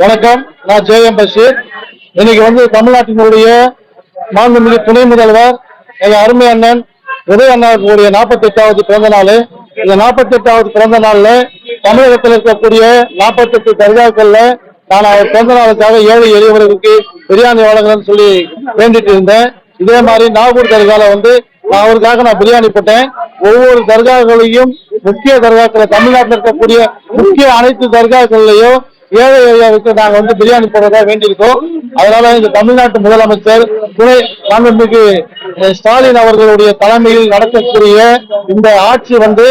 வணக்கம். நான் J M Basheer. இன்னைக்கு வந்து தமிழ்நாட்டினுடைய மாண்புமிகு துணை முதல்வர் எங்க அருமை அண்ணன் உதய அண்ணாவுடைய நாற்பத்தி எட்டாவது பிறந்த நாள். இந்த நாற்பத்தி எட்டாவது பிறந்த நாள்ல தமிழகத்தில் இருக்கக்கூடிய நாற்பத்தி எட்டு தர்காக்கள்ல நான் அவர் பிறந்த நாளுக்காக ஏழை எளியவர்களுக்கு பிரியாணி வழங்கலன்னு சொல்லி வேண்டிட்டு இருந்தேன். இதே மாதிரி நாகூர் தர்கால வந்து நான் அவருக்காக நான் பிரியாணி போட்டேன். ஒவ்வொரு தர்காக்களையும் முக்கிய தர்காக்களை தமிழ்நாட்டில் இருக்கக்கூடிய முக்கிய அனைத்து தர்காக்கள்லையும் ஏழை ஏரியாவுக்கு நாங்க வந்து பிரியாணி போடுறதா வேண்டியிருக்கோம். அதனால இந்த தமிழ்நாட்டு முதலமைச்சர் துணை மாண்புமிகு ஸ்டாலின் அவர்களுடைய தலைமையில் நடக்கக்கூடிய இந்த ஆட்சி வந்து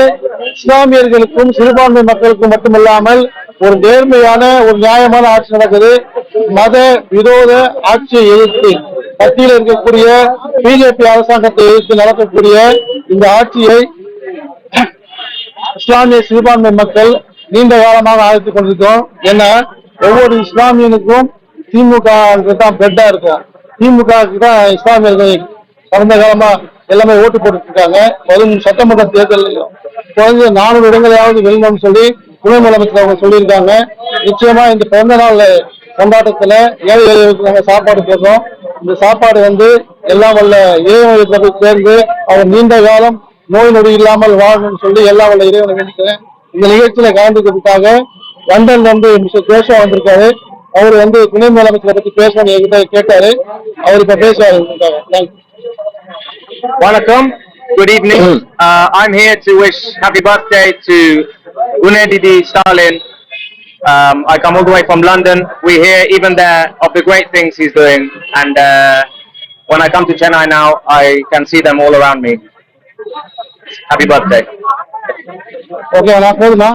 இஸ்லாமியர்களுக்கும் சிறுபான்மை மக்களுக்கும் மட்டுமில்லாமல் ஒரு நேர்மையான ஒரு நியாயமான ஆட்சி நடக்குது. மத விரோத ஆட்சியை எதிர்த்து மத்தியில் இருக்கக்கூடிய பிஜேபி அரசாங்கத்தை எதிர்த்து நடக்கக்கூடிய இந்த ஆட்சியை இஸ்லாமிய சிறுபான்மை மக்கள் நீண்ட காலமாக அழைத்துக் கொண்டிருக்கோம் என்ன ஒவ்வொரு இஸ்லாமியனுக்கும் திமுக தான் பெட்டா இருக்கும். திமுக தான் இஸ்லாமியர்கள் கடந்த காலமா எல்லாமே ஓட்டு போட்டுருக்காங்க இருக்காங்க வரும் சட்டமன்ற தேர்தலையும் குறைஞ்ச நானூறு இடங்களையாவது வெல்லணும்னு சொல்லி துணை முதலமைச்சர் அவங்க சொல்லியிருக்காங்க. நிச்சயமா இந்த பிறந்த நாள் கொண்டாட்டத்துல ஏழை ஏழைகளுக்கு நாங்கள் சாப்பாடு போடுறோம். இந்த சாப்பாடு வந்து எல்லாம் வல்ல இறைவனத்தில் சேர்ந்து அவர் நீண்ட காலம் நோய் நொடி இல்லாமல் வாழணும்னு சொல்லி எல்லாம் வல்ல இறைவனை வேண்டிக்கிறேன். இந்த நிகழ்ச்சியில கலந்துக்கிறதுக்காக லண்டன்ல இருந்து மிஸ்டர் கேஷவா வந்திருக்காரு அவர் வந்து துணை முதலமைச்சரை பத்தி பேசணும்னு என்கிட்ட கேட்டாரு அவர் இப்ப பேசுவாரு thank you Vanakkam. Good evening. Uh, I'm here to wish happy birthday to Unedidi Stalin. Um, I come all the way from London. We hear even there of the great things he's doing, and uh, when I come to Chennai now, I can see them all around me. Happy birthday. okay i'll put it on